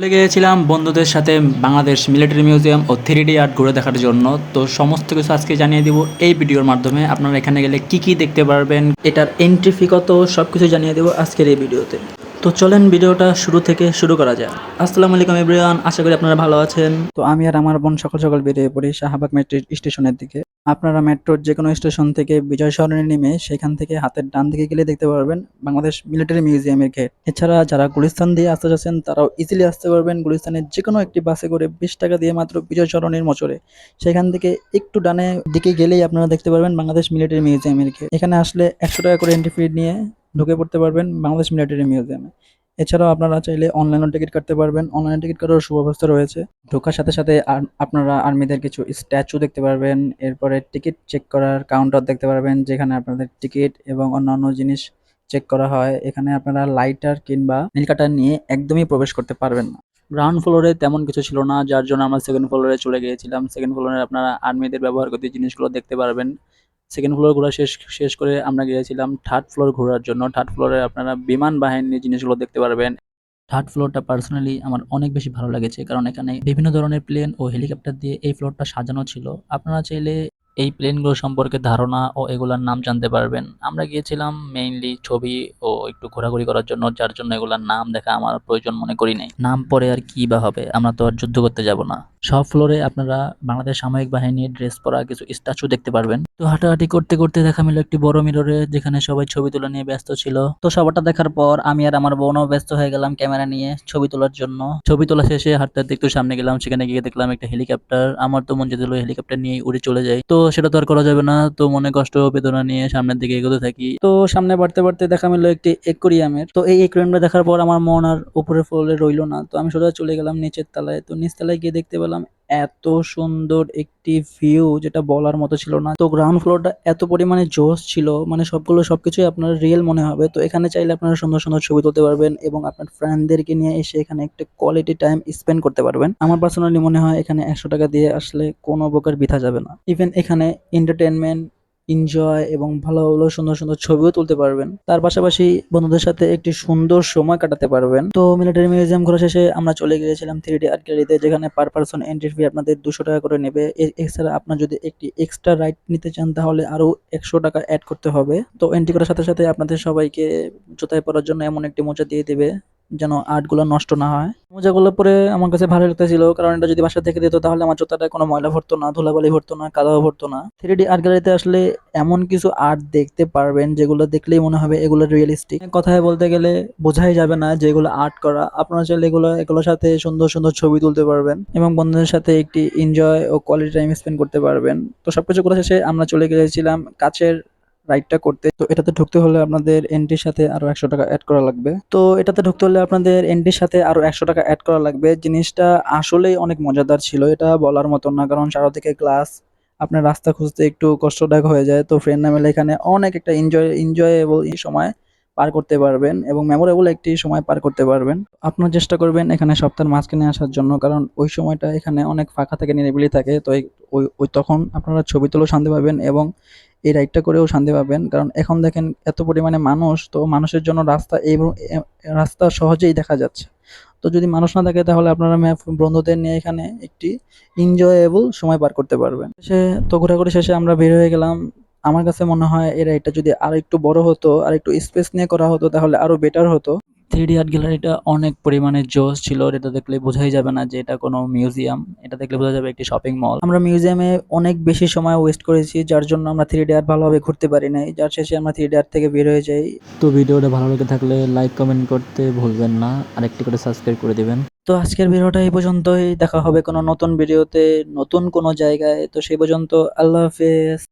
চলে গিয়েছিলাম বন্ধুদের সাথে বাংলাদেশ মিলিটারি মিউজিয়াম ও থ্রি ডি আর্ট ঘুরে দেখার জন্য। তো সমস্ত কিছু আজকে জানিয়ে দিব এই ভিডিওর মাধ্যমে। আপনারা এখানে গেলে কি কি দেখতে পারবেন, এটার এন্ট্রি ফি কত সব কিছু জানিয়ে দেবো আজকের এই ভিডিওতে। তো চলেন ভিডিওটা শুরু থেকে শুরু করা যায় আসসালামু আলাইকুম এভরিওয়ান, আশা করি আপনারা ভালো আছেন। তো আমি আর আমার বোন সকাল সকাল বেরিয়ে পড়ি শাহবাগ মেট্রো স্টেশনের দিকে। আপনারা মেট্রোর যে কোনো স্টেশন থেকে বিজয় সরণি নেমে সেখান থেকে হাতের ডান দিকে গেলে দেখতে পারবেন বাংলাদেশ মিলিটারি মিউজিয়ামের গেট। এছাড়া যারা গুলিস্তান দিয়ে আসতে যাচ্ছেন, তারাও ইজিলি আসতে পারবেন গুলিস্তানের যে কোনো একটি বাসে করে বিশ টাকা দিয়ে মাত্র বিজয় সরণির মোচরে সেখান থেকে একটু ডানে দিকে গেলেই আপনারা দেখতে পারবেন বাংলাদেশ মিলিটারি মিউজিয়ামের গেট। এখানে আসলে একশো টাকা করে এন্ট্রি ফি নিয়ে ঢুকে পড়তে পারবেন বাংলাদেশ মিলিটারি মিউজিয়ামে। এছাড়াও আপনারা চাইলে অনলাইনও টিকিট কাটতে পারবেন। অনলাইন টিকিট কাটার সুব্যবস্থা রয়েছে। ঢোকার সাথে সাথে আপনারা আর্মিদের কিছু স্ট্যাচু দেখতে পারবেন। এরপরে টিকিট চেক করার কাউন্টার দেখতে পারবেন, যেখানে আপনাদের টিকিট এবং অন্যান্য জিনিস চেক করা হয়। এখানে আপনারা লাইটার কিংবা নীলকাটার নিয়ে একদমই প্রবেশ করতে পারবেন না। গ্রাউন্ড ফ্লোরে তেমন কিছু ছিল না, যার জন্য আমরা সেকেন্ড ফ্লোরে চলে গিয়েছিলাম। সেকেন্ড ফ্লোরে আপনারা আর্মিদের ব্যবহার করতে জিনিসগুলো দেখতে পারবেন। সেকেন্ড ফ্লোর ঘোরা শেষ শেষ করে আমরা গিয়েছিলাম থার্ড ফ্লোর ঘোরার জন্য। থার্ড ফ্লোরে আপনারা বিমান বাহিনীর জিনিসগুলো দেখতে পারবেন। থার্ড ফ্লোরটা পার্সোনালি আমার অনেক বেশি ভালো লেগেছে, কারণ এখানে বিভিন্ন ধরনের প্লেন ও হেলিকপ্টার দিয়ে এই ফ্লোরটা সাজানো ছিল। আপনারা চাইলে এই প্লেনগুলো সম্পর্কে ধারণা ও এগুলার নাম জানতে পারবেন। আমরা গিয়েছিলাম মেইনলি ছবি ও একটু ঘোরাঘুরি করার জন্য, যার জন্য এগুলার নাম দেখা আমার প্রয়োজন মনে করি নাই। নাম পরে আর কি বা হবে, আমরা তো আর যুদ্ধ করতে যাব না। সব ফ্লোরে আপনারা বাংলাদেশ সামরিক বাহিনীর ড্রেস পরা কিছু স্ট্যাচু দেখতে পারবেন। তো হাঁটাহাঁটি করতে করতে দেখা মিলো একটি বড় মিররে যেখানে সবাই ছবি তোলা নিয়ে ব্যস্ত ছিল। তো সবারটা দেখার পর আমি আর আমার বোনও ব্যস্ত হয়ে গেলাম ক্যামেরা নিয়ে ছবি তোলার জন্য। ছবি তোলা শেষে হাঁটতে একটু সামনে গেলাম, সেখানে গিয়ে দেখলাম একটা হেলিকপ্টার আমার তো মন যেতেছিল হেলিকপ্টার নিয়ে উড়ে চলে যায় তো সেটা তো আর করা যাবে না, তো মনে কষ্ট, বেদনা নিয়ে সামনের দিকে এগোতে থাকি। তো সামনে বাড়তে বাড়তে দেখা মিলো একটি একুরিয়ামের তো এই একুরিয়ামটা দেখার পর আমার মন আর উপরে ফ্লোরে রইল না। তো আমি সোজা চলে গেলাম নিচের তলায়। তো নিচ তলায় গিয়ে দেখতে পেলাম এত সুন্দর একটি ভিউ যেটা বলার মতো ছিল না। তো গ্রাউন্ড ফ্লোরটা এত পরিমাণে জোস ছিল মানে সবগুলো সবকিছুই আপনার রিয়েল মনে হবে। তো এখানে চাইলে আপনারা সুন্দর সুন্দর ছবি তুলতে পারবেন এবং আপনার ফ্রেন্ডদেরকে নিয়ে এসে এখানে একটা কোয়ালিটি টাইম স্পেন্ড করতে পারবেন। আমার পার্সোনালি মনে হয় এখানে একশো টাকা দিয়ে আসলে কোনো প্রকার বৃথা যাবে না। ইভেন এখানে এন্টারটেনমেন্ট এনজয় এবং ভালো ভালো সুন্দর সুন্দর ছবিও তুলতে পারবেন। তার পাশাপাশি বন্ধুদের সাথে একটি সুন্দর সময় কাটাতে পারবেন। তো মিলিটারি মিউজিয়াম ঘোরা শেষে আমরা চলে গিয়েছিলাম থ্রি ডি আর্ট গ্যালারিতে যেখানে পার পার্সন এন্ট্রি ফি আপনাদের দুশো টাকা করে নেবে। এছাড়া আপনার যদি একটি এক্সট্রা রাইড নিতে চান, তাহলে আরও একশো টাকা অ্যাড করতে হবে। তো এন্ট্রি করার সাথে সাথে আপনাদের সবাইকে জোতায় পরার জন্য এমন একটি মোজা দিয়ে দেবে। যেন আর্টগুলো নষ্ট না হয়। মোজাগুলো পরে আমার কাছে ভালো লাগতেছিল, কারণ এটা যদি বাসা থেকে দিত তাহলে আমার জুতাটা কোনো ময়লা ভরতো না, ধুলাবালি ভরতো না, কাদাও ভরতো না। থ্রি ডি আর্ট গ্যালারিতে আসলে এমন কিছু আর্ট দেখতে পারবেন যেগুলো দেখলেই মনে হবে এগুলো রিয়েলিস্টিক কথায় বলতে গেলে বোঝাই যাবে না যে এগুলো আর্ট করা। আপনারা চাইলে এগুলো, এগুলোর সাথে সুন্দর সুন্দর ছবি তুলতে পারবেন এবং বন্ধুদের সাথে একটি এনজয় ও কোয়ালিটি টাইম স্পেন্ড করতে পারবেন। তো সবকিছু করা শেষে আমরা চলে গিয়েছিলাম কাছের রাইডটা করতে। তো এটাতে ঢুকতে হলে আপনাদের এন্ট্রির সাথে আরও একশো টাকা অ্যাড করা লাগবে। তো এটাতে ঢুকতে হলে আপনাদের এন্ট্রির সাথে আরও একশো টাকা অ্যাড করা লাগবে। জিনিসটা আসলেই অনেক মজাদার ছিল, এটা বলার মতো না, কারণ চারদিকে গ্লাস আপনার রাস্তা খুঁজতে একটু কষ্টদায়ক হয়ে যায়। তো ফ্রেন্ড না মিলে এখানে অনেক একটা এনজয় এনজয়েবল সময় পার করতে পারবেন এবং মেমোরেবল একটি সময় পার করতে পারবেন। আপনার চেষ্টা করবেন এখানে সপ্তাহের মাঝখানে আসার জন্য, কারণ ওই সময়টা এখানে অনেক ফাঁকা থাকে নিরিবিলি থাকে। তো ওই ওই তখন আপনারা ছবি তুলেও শান্তি পাবেন এবং এই রাইডটা করেও শান্তি পাবেন। কারণ এখন দেখেন এত পরিমাণে মানুষ, তো মানুষের জন্য রাস্তা এই রাস্তা সহজেই দেখা যাচ্ছে। তো যদি মানুষ না থাকে তাহলে আপনারা বন্ধুদের নিয়ে এখানে একটি এনজয়েবল সময় পার করতে পারবেন। সে তো ঘোরাঘুরি শেষে আমরা বের হয়ে গেলাম। আমার কাছে মনে হয় এই রাইডটা যদি আর একটু বড় হতো আর একটু স্পেস নিয়ে করা হতো তাহলে আরও বেটার হতো। থ্রি ডি আর্ট গ্যালারিটা অনেক পরিমাণে জোস ছিল এটা দেখলে বোঝাই যাবে না যে এটা কোনো মিউজিয়াম এটা দেখলে বোঝা যাবে একটি শপিং মল আমরা মিউজিয়ামে অনেক বেশি সময় ওয়েস্ট করেছি, যার জন্য আমরা থ্রি ডি আর্ট ভালোভাবে ঘুরতে পারি নাই। যার শেষে আমরা থ্রি ডি আর্ট থেকে বের হয়ে যাই। তো ভিডিওটা ভালো লেগে থাকলে লাইক কমেন্ট করতে ভুলবেন না। আর একটি করে সাবস্ক্রাইব করে দিবেন। তো আজকের ভিডিওটা এই পর্যন্তই। দেখা হবে কোনো নতুন ভিডিওতে নতুন কোনো জায়গায়। তো সেই পর্যন্ত আল্লাহ হাফেজ।